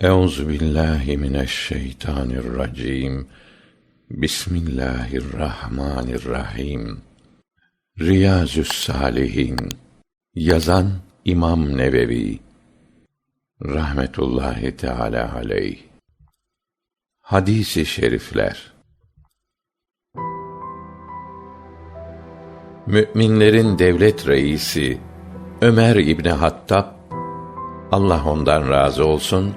Euzu billahi mineşşeytanirracim. Bismillahirrahmanirrahim. Riyazü's Salihin. Yazan İmam Nevevi. Rahmetullahi Teala aleyh. Hadisi şerifler. Müminlerin devlet reisi Ömer İbni Hattab Allah ondan razı olsun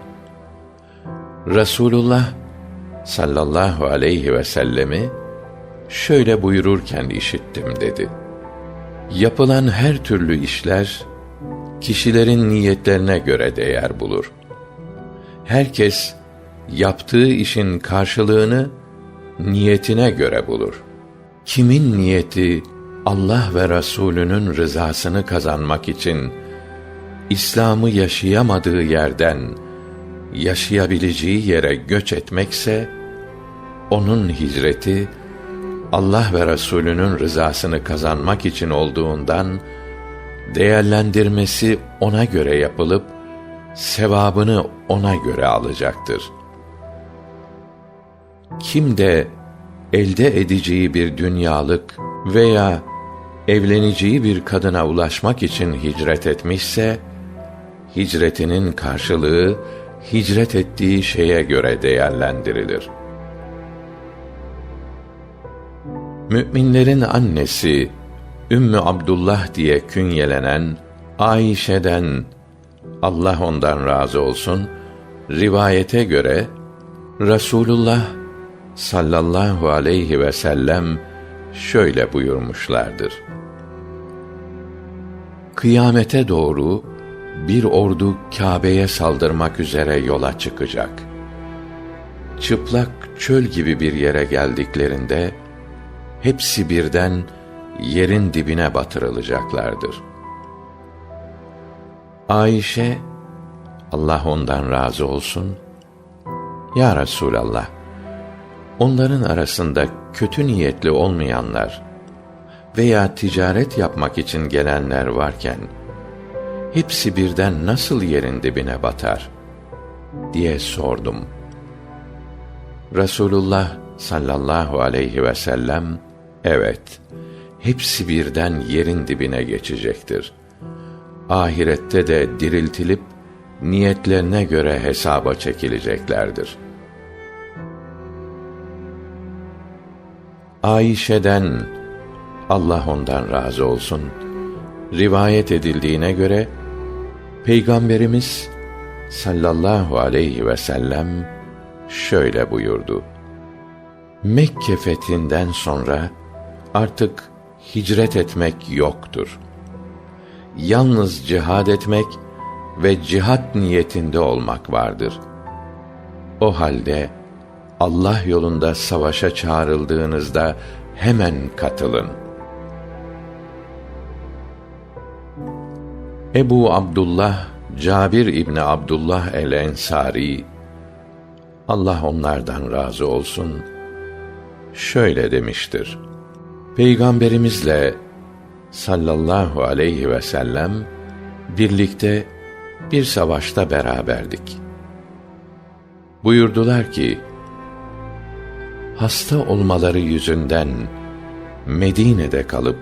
Resulullah sallallahu aleyhi ve sellemi şöyle buyururken işittim dedi. Yapılan her türlü işler kişilerin niyetlerine göre değer bulur. Herkes yaptığı işin karşılığını niyetine göre bulur. Kimin niyeti Allah ve Resulünün rızasını kazanmak için İslam'ı yaşayamadığı yerden yaşayabileceği yere göç etmekse onun hicreti Allah ve Resulünün rızasını kazanmak için olduğundan değerlendirmesi ona göre yapılıp sevabını ona göre alacaktır. Kim de elde edeceği bir dünyalık veya evleneceği bir kadına ulaşmak için hicret etmişse hicretinin karşılığı hicret ettiği şeye göre değerlendirilir. Müminlerin annesi Ümmü Abdullah diye künyelenen Ayşe'den Allah ondan razı olsun rivayete göre Rasulullah sallallahu aleyhi ve sellem şöyle buyurmuşlardır. Kıyamete doğru bir ordu Kâbe'ye saldırmak üzere yola çıkacak. Çıplak çöl gibi bir yere geldiklerinde hepsi birden yerin dibine batırılacaklardır. Ayşe Allah ondan razı olsun Ya Resulallah onların arasında kötü niyetli olmayanlar veya ticaret yapmak için gelenler varken hepsi birden nasıl yerin dibine batar diye sordum. Resulullah sallallahu aleyhi ve sellem evet hepsi birden yerin dibine geçecektir. Ahirette de diriltilip niyetlerine göre hesaba çekileceklerdir. Ayşe'den Allah ondan razı olsun rivayet edildiğine göre Peygamberimiz sallallahu aleyhi ve sellem şöyle buyurdu. Mekke fethinden sonra artık hicret etmek yoktur. Yalnız cihad etmek ve cihat niyetinde olmak vardır. O halde Allah yolunda savaşa çağrıldığınızda hemen katılın. Ebu Abdullah Cabir İbni Abdullah el-Ensari Allah onlardan razı olsun şöyle demiştir. Peygamberimizle sallallahu aleyhi ve sellem birlikte bir savaşta beraberdik. Buyurdular ki, hasta olmaları yüzünden Medine'de kalıp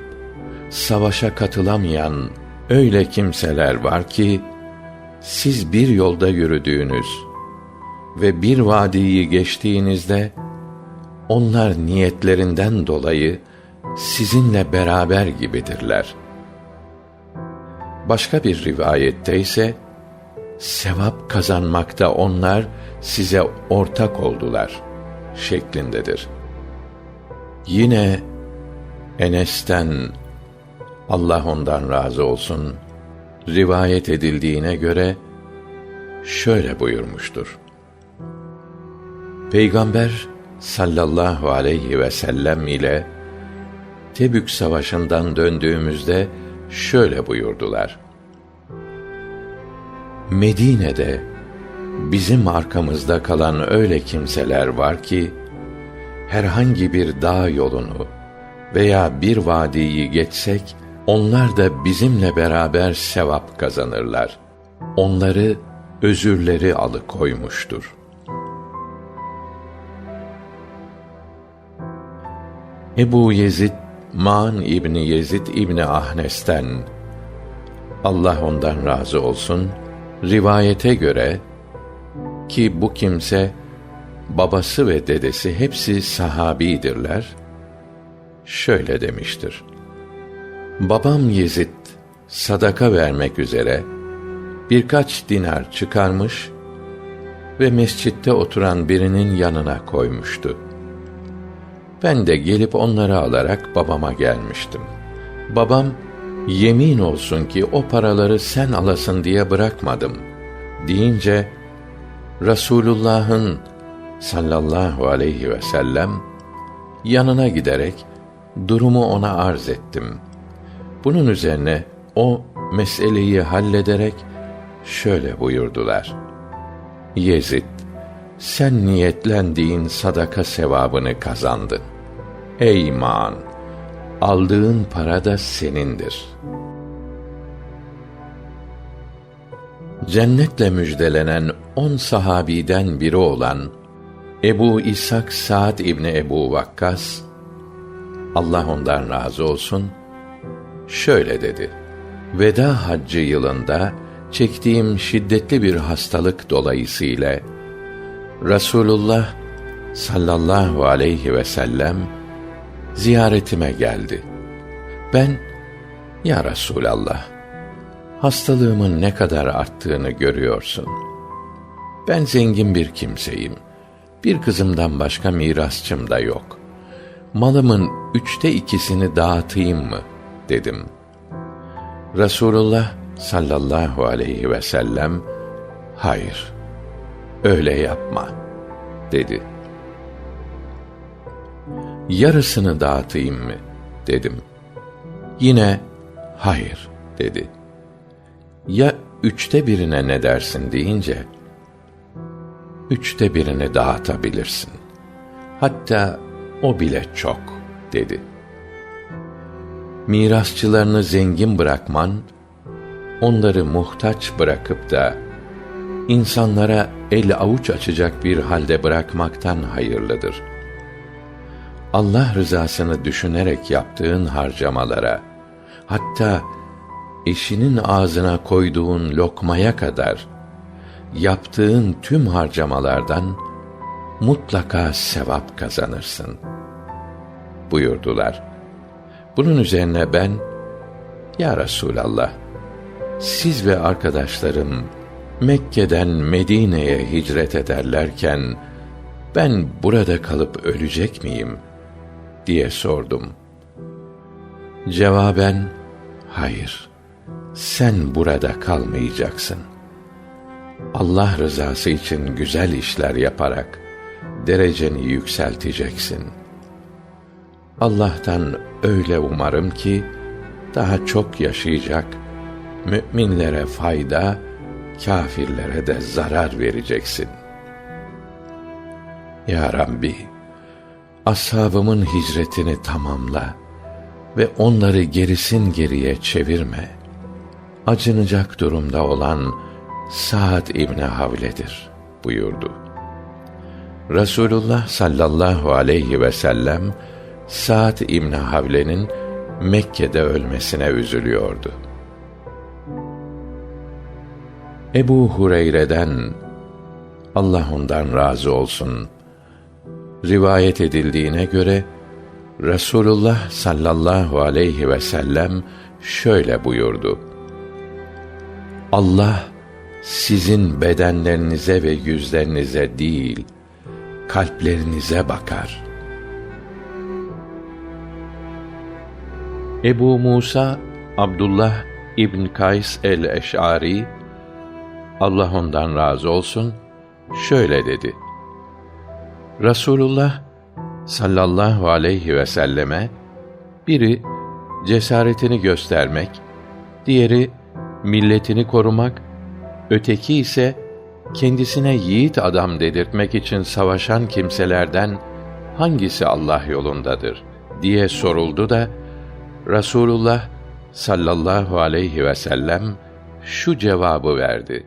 savaşa katılamayan öyle kimseler var ki siz bir yolda yürüdüğünüz ve bir vadiyi geçtiğinizde onlar niyetlerinden dolayı sizinle beraber gibidirler. Başka bir rivayette ise sevap kazanmakta onlar size ortak oldular şeklindedir. Yine Enes'ten Allah ondan razı olsun rivayet edildiğine göre şöyle buyurmuştur. Peygamber sallallahu aleyhi ve sellem ile Tebük savaşından döndüğümüzde şöyle buyurdular. Medine'de bizim arkamızda kalan öyle kimseler var ki herhangi bir dağ yolunu veya bir vadiyi geçsek onlar da bizimle beraber sevap kazanırlar. Onları özürleri alıkoymuştur. Ebu Yezid Man İbni Yezid İbni Ahnes'ten Allah ondan razı olsun rivayete göre ki bu kimse babası ve dedesi hepsi sahabidirler. Şöyle demiştir. Babam Yezid sadaka vermek üzere birkaç dinar çıkarmış ve mescitte oturan birinin yanına koymuştu. Ben de gelip onları alarak babama gelmiştim. Babam, yemin olsun ki o paraları sen alasın diye bırakmadım deyince Rasulullah'ın sallallahu aleyhi ve sellem yanına giderek durumu ona arz ettim. Bunun üzerine o meseleyi hallederek şöyle buyurdular. Yezid, sen niyetlendiğin sadaka sevabını kazandın. Ey iman! Aldığın para da senindir. Cennetle müjdelenen on sahabiden biri olan Ebu İshak Sa'd İbni Ebu Vakkas, Allah ondan razı olsun, şöyle dedi. Veda haccı yılında çektiğim şiddetli bir hastalık dolayısıyla Rasulullah sallallahu aleyhi ve sellem ziyaretime geldi. Ben ya Resulallah hastalığımın ne kadar arttığını görüyorsun. Ben zengin bir kimseyim. Bir kızımdan başka mirasçım da yok. Malımın üçte ikisini dağıtayım mı? Dedim. Resulullah sallallahu aleyhi ve sellem, hayır, öyle yapma, dedi. Yarısını dağıtayım mı? dedim. Yine, hayır, dedi. Ya üçte birine ne dersin deyince, üçte birini dağıtabilirsin. Hatta o bile çok, dedi. Mirasçılarını zengin bırakman, onları muhtaç bırakıp da insanlara el avuç açacak bir halde bırakmaktan hayırlıdır. Allah rızasını düşünerek yaptığın harcamalara, hatta eşinin ağzına koyduğun lokmaya kadar yaptığın tüm harcamalardan mutlaka sevap kazanırsın buyurdular. Bunun üzerine ben Ya Resulallah siz ve arkadaşlarım Mekke'den Medine'ye hicret ederlerken ben burada kalıp ölecek miyim diye sordum. Cevaben hayır. Sen burada kalmayacaksın. Allah rızası için güzel işler yaparak dereceni yükselteceksin. Allah'tan öyle umarım ki daha çok yaşayacak müminlere fayda, kâfirlere de zarar vereceksin. Ya Rabbi, ashabımın hicretini tamamla ve onları gerisin geriye çevirme. Acınacak durumda olan Sa'd İbni Havle'dir buyurdu. Resulullah sallallahu aleyhi ve sellem Sa'd İbni Havle'nin Mekke'de ölmesine üzülüyordu. Ebu Hureyre'den Allah ondan razı olsun rivayet edildiğine göre Resulullah sallallahu aleyhi ve sellem şöyle buyurdu. Allah sizin bedenlerinize ve yüzlerinize değil, kalplerinize bakar. Ebu Musa Abdullah İbn Kays el-Eş'ari Allah ondan razı olsun şöyle dedi. Rasulullah sallallahu aleyhi ve selleme biri cesaretini göstermek, diğeri milletini korumak, öteki ise kendisine yiğit adam dedirtmek için savaşan kimselerden hangisi Allah yolundadır diye soruldu da Rasulullah sallallahu aleyhi ve sellem şu cevabı verdi.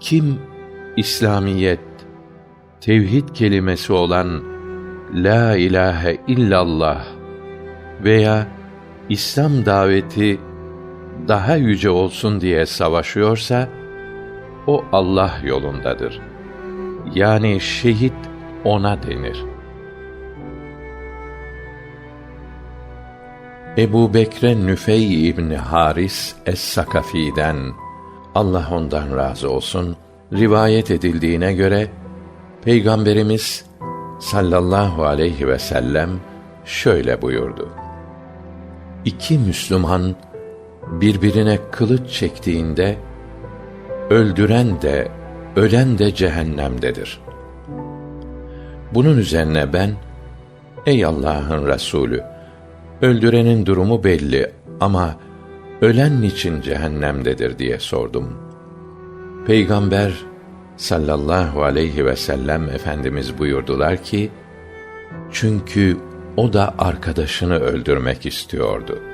Kim İslamiyet, tevhid kelimesi olan la ilahe illallah veya İslam daveti daha yüce olsun diye savaşıyorsa o Allah yolundadır. Yani şehit ona denir. Ebu Bekre Nüfey İbni Haris Es-Sakafi'den Allah ondan razı olsun rivayet edildiğine göre Peygamberimiz sallallahu aleyhi ve sellem şöyle buyurdu. İki Müslüman birbirine kılıç çektiğinde öldüren de ölen de cehennemdedir. Bunun üzerine ben ey Allah'ın Resulü öldürenin durumu belli ama ölen için cehennemdedir diye sordum. Peygamber sallallahu aleyhi ve sellem efendimiz buyurdular ki çünkü o da arkadaşını öldürmek istiyordu.''